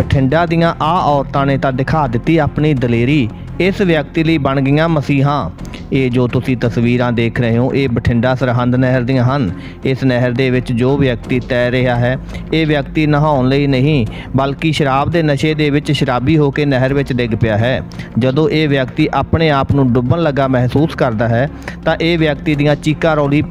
ਬਠਿੰਡਾ ਦੀਆਂ ਆ ਔਰਤਾਂ ਨੇ ਤਾਂ ਦਿਖਾ ਦਿੱਤੀ ਆਪਣੀ ਦਲੇਰੀ। ਇਸ ਵਿਅਕਤੀ ਲਈ ਬਣ ਗਈਆਂ ਮਸੀਹਾਂ। ਇਹ ਜੋ ਤੁਸੀਂ ਤਸਵੀਰਾਂ ਦੇਖ ਰਹੇ ਹੋ, ਇਹ ਬਠਿੰਡਾ ਸਰਹੰਦ ਨਹਿਰ ਦੀਆਂ ਹਨ। ਇਸ ਨਹਿਰ ਦੇ ਵਿੱਚ ਜੋ ਵਿਅਕਤੀ ਤੈਰ ਰਿਹਾ ਹੈ, ਇਹ ਵਿਅਕਤੀ ਨਹਾਉਣ ਲਈ ਨਹੀਂ, ਬਲਕਿ ਸ਼ਰਾਬ ਦੇ ਨਸ਼ੇ ਦੇ ਵਿੱਚ ਸ਼ਰਾਬੀ ਹੋ ਕੇ ਨਹਿਰ ਵਿੱਚ ਡਿੱਗ ਪਿਆ ਹੈ। ਜਦੋਂ ਇਹ ਵਿਅਕਤੀ ਆਪਣੇ ਆਪ ਨੂੰ ਡੁੱਬਣ ਲੱਗਾ ਮਹਿਸੂਸ ਕਰਦਾ ਹੈ, ਤਾਂ ਇਹ ਵਿਅਕਤੀ ਦੀਆਂ ਚੀਕਾਂ ਰੌਲੀ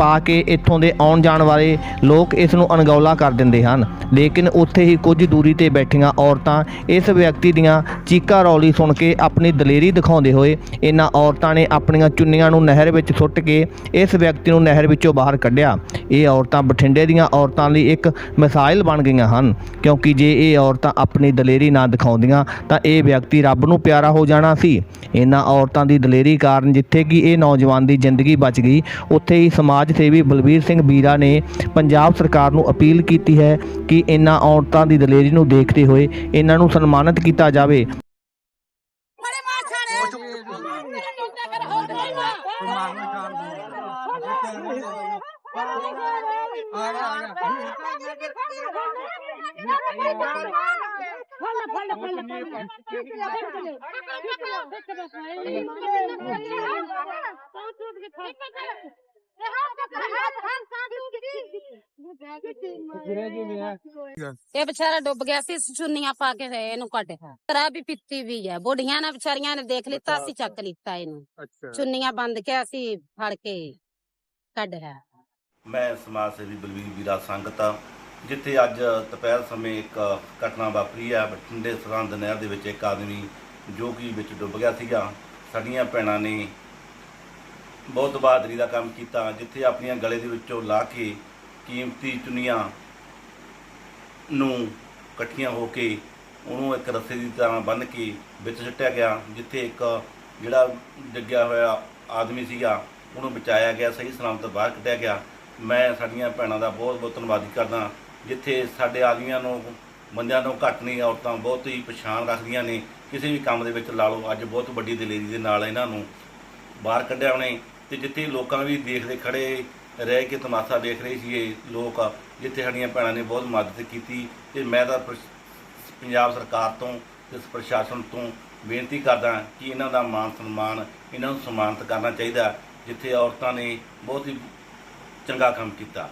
ਪਾ ਕੇ ਇੱਥੋਂ ਦੇ ਆਉਣ ਜਾਣ ਵਾਲੇ ਲੋਕ ਇਸ ਨੂੰ ਅਣਗੌਲਾ ਕਰ ਦਿੰਦੇ ਹਨ। ਲੇਕਿਨ ਉੱਥੇ ਹੀ ਕੁਝ ਦੂਰੀ ਤੇ ਬੈਠੀਆਂ ਔਰਤਾਂ ਇਸ ਵਿਅਕਤੀ ਦੀਆਂ ਚੀਕਾਂ ਰੌਲੀ ਸੁਣ ਕੇ ਆਪਣੀ ਦਲੇਰੀ ਦਿਖਾਉਂਦੇ ਹੋਏ ਇਹਨਾਂ ਔਰਤਾਂ ਨੇ ਆਪਣੀਆਂ ਚੁੰਨੀਆਂ ਨੂੰ ਨਹਿਰ ਵਿੱਚ ਸੁੱਟ ਕੇ ਇਸ ਵਿਅਕਤੀ ਨੂੰ ਨਹਿਰ ਵਿੱਚੋਂ ਬਾਹਰ ਕੱਢਿਆ। ਇਹ ਔਰਤਾਂ ਬਠਿੰਡੇ ਦੀਆਂ ਔਰਤਾਂ ਲਈ ਇੱਕ ਮਿਸਾਈਲ ਬਣ ਗਈਆਂ ਹਨ। ਕਿਉਂਕਿ ਜੇ ਇਹ ਔਰਤਾਂ ਆਪਣੀ ਦਲੇਰੀ ਨਾ ਦਿਖਾਉਂਦੀਆਂ ਤਾਂ ਇਹ ਵਿਅਕਤੀ ਰੱਬ ਨੂੰ ਪਿਆਰਾ ਹੋ ਜਾਣਾ ਸੀ। ਇਹਨਾਂ ਔਰਤਾਂ ਦੀ ਦਲੇਰੀ ਕਾਰਨ ਜਿੱਥੇ ਕਿ ਇਹ ਨੌਜਵਾਨ ਦੀ ਜ਼ਿੰਦਗੀ ਬਚ ਗਈ, ਉੱਥੇ ਹੀ ਸਮਾਜ ਸੇਵੀ ਬਲਬੀਰ ਸਿੰਘ ਬੀਰਾ ਨੇ ਪੰਜਾਬ ਸਰਕਾਰ ਨੂੰ ਅਪੀਲ ਕੀਤੀ ਹੈ ਕਿ ਇਹਨਾਂ ਔਰਤਾਂ ਦੀ ਦਲੇਰੀ ਨੂੰ ਦੇਖਦੇ ਹੋਏ ਇਹਨਾਂ ਨੂੰ ਸਨਮਾਨਿਤ ਕੀਤਾ ਜਾਵੇ। ਇਹ ਵਿਚਾਰਾ ਡੁੱਬ ਗਿਆ ਸੀ ਚੁੰਨੀਆਂ ਪਾ ਕੇ ਇਹਨੂੰ ਕੱਢਿਆ ਸ਼ਰਾਬ ਵੀ ਪੀਤੀ ਵੀ ਹੈ ਬੁੱਢੀਆਂ ਨੇ ਵਿਚਾਰੀਆਂ ਨੇ ਦੇਖ ਲਿੱਤਾ ਅਸੀਂ ਚੱਕ ਲਿੱਤਾ ਇਹਨੂੰ। ਚੁੰਨੀਆਂ ਬੰਦ ਕੇ ਅਸੀਂ ਫੜ ਕੇ ਕੱਢਿਆ ਮੈਂ ਸਮਾਜ ਸੇਵੀ ਬਲਵੀਰ ਵੀਰਾ ਸੰਗਤ ਆ ਜਿੱਥੇ ਅੱਜ ਦੁਪਹਿਰ ਸਮੇਂ ਇੱਕ ਘਟਨਾ ਵਾਪਰੀ ਆ ਬਠਿੰਡੇ ਸਰਹੰਦ ਨਹਿਰ ਦੇ ਵਿੱਚ ਇੱਕ ਆਦਮੀ ਜੋ ਕਿ ਵਿੱਚ ਡੁੱਬ ਗਿਆ ਸੀਗਾ। ਸਾਡੀਆਂ ਭੈਣਾਂ ਨੇ ਬਹੁਤ ਬਹਾਦਰੀ ਦਾ ਕੰਮ ਕੀਤਾ, ਜਿੱਥੇ ਆਪਣੀਆਂ ਗਲੇ ਦੇ ਵਿੱਚੋਂ ਲਾ ਕੇ ਕੀਮਤੀ ਚੁੰਨੀਆਂ ਨੂੰ ਇਕੱਠੀਆਂ ਹੋ ਕੇ ਉਹਨੂੰ ਇੱਕ ਰੱਸੇ ਦੀ ਤਰ੍ਹਾਂ ਬੰਨ੍ਹ ਕੇ ਵਿੱਚ ਸੁੱਟਿਆ ਗਿਆ, ਜਿੱਥੇ ਇੱਕ ਜਿਹੜਾ ਡਿੱਗਿਆ ਹੋਇਆ ਆਦਮੀ ਸੀਗਾ, ਉਹਨੂੰ ਬਚਾਇਆ ਗਿਆ, ਸਹੀ ਸਲਾਮਤ ਬਾਹਰ ਕੱਢਿਆ ਗਿਆ। ਮੈਂ ਸਾਡੀਆਂ ਭੈਣਾਂ ਦਾ ਬਹੁਤ ਬਹੁਤ ਧੰਨਵਾਦੀ ਕਰਦਾ ਜਿੱਥੇ ਸਾਡੇ ਆਦਮੀਆਂ ਨੂੰ, ਬੰਦਿਆਂ ਤੋਂ ਘੱਟ ਨਹੀਂ, ਔਰਤਾਂ ਬਹੁਤ ਹੀ ਪਛਾਣ ਰੱਖਦੀਆਂ ਨੇ। ਕਿਸੇ ਵੀ ਕੰਮ ਦੇ ਵਿੱਚ ਲਾ ਲਓ, ਅੱਜ ਬਹੁਤ ਵੱਡੀ ਦਲੇਰੀ ਦੇ ਨਾਲ ਇਹਨਾਂ ਨੂੰ ਬਾਹਰ ਕੱਢਿਆ ਉਹਨੇ ਤੇ ਜਿੱਥੇ ਲੋਕਾਂ ਵੀ ਦੇਖਦੇ ਖੜੇ ਰਹਿ ਕੇ ਤਮਾਸ਼ਾ ਦੇਖ ਰਹੇ ਸੀ ਇਹ ਲੋਕ, ਜਿੱਥੇ ਸਾਡੀਆਂ ਭੈਣਾਂ ਨੇ ਬਹੁਤ ਮਦਦ ਕੀਤੀ ਤੇ ਮੈਂ ਤਾਂ ਪੰਜਾਬ ਸਰਕਾਰ ਤੋਂ ਤੇ ਪ੍ਰਸ਼ਾਸਨ ਤੋਂ ਬੇਨਤੀ ਕਰਦਾ ਕਿ ਇਹਨਾਂ ਦਾ ਮਾਨ ਸਨਮਾਨ, ਇਹਨਾਂ ਨੂੰ ਸਨਮਾਨਿਤ ਕਰਨਾ ਚਾਹੀਦਾ, ਜਿੱਥੇ ਔਰਤਾਂ ਨੇ ਬਹੁਤ ਹੀ ਚੰਗਾ ਕੰਮ ਕੀਤਾ।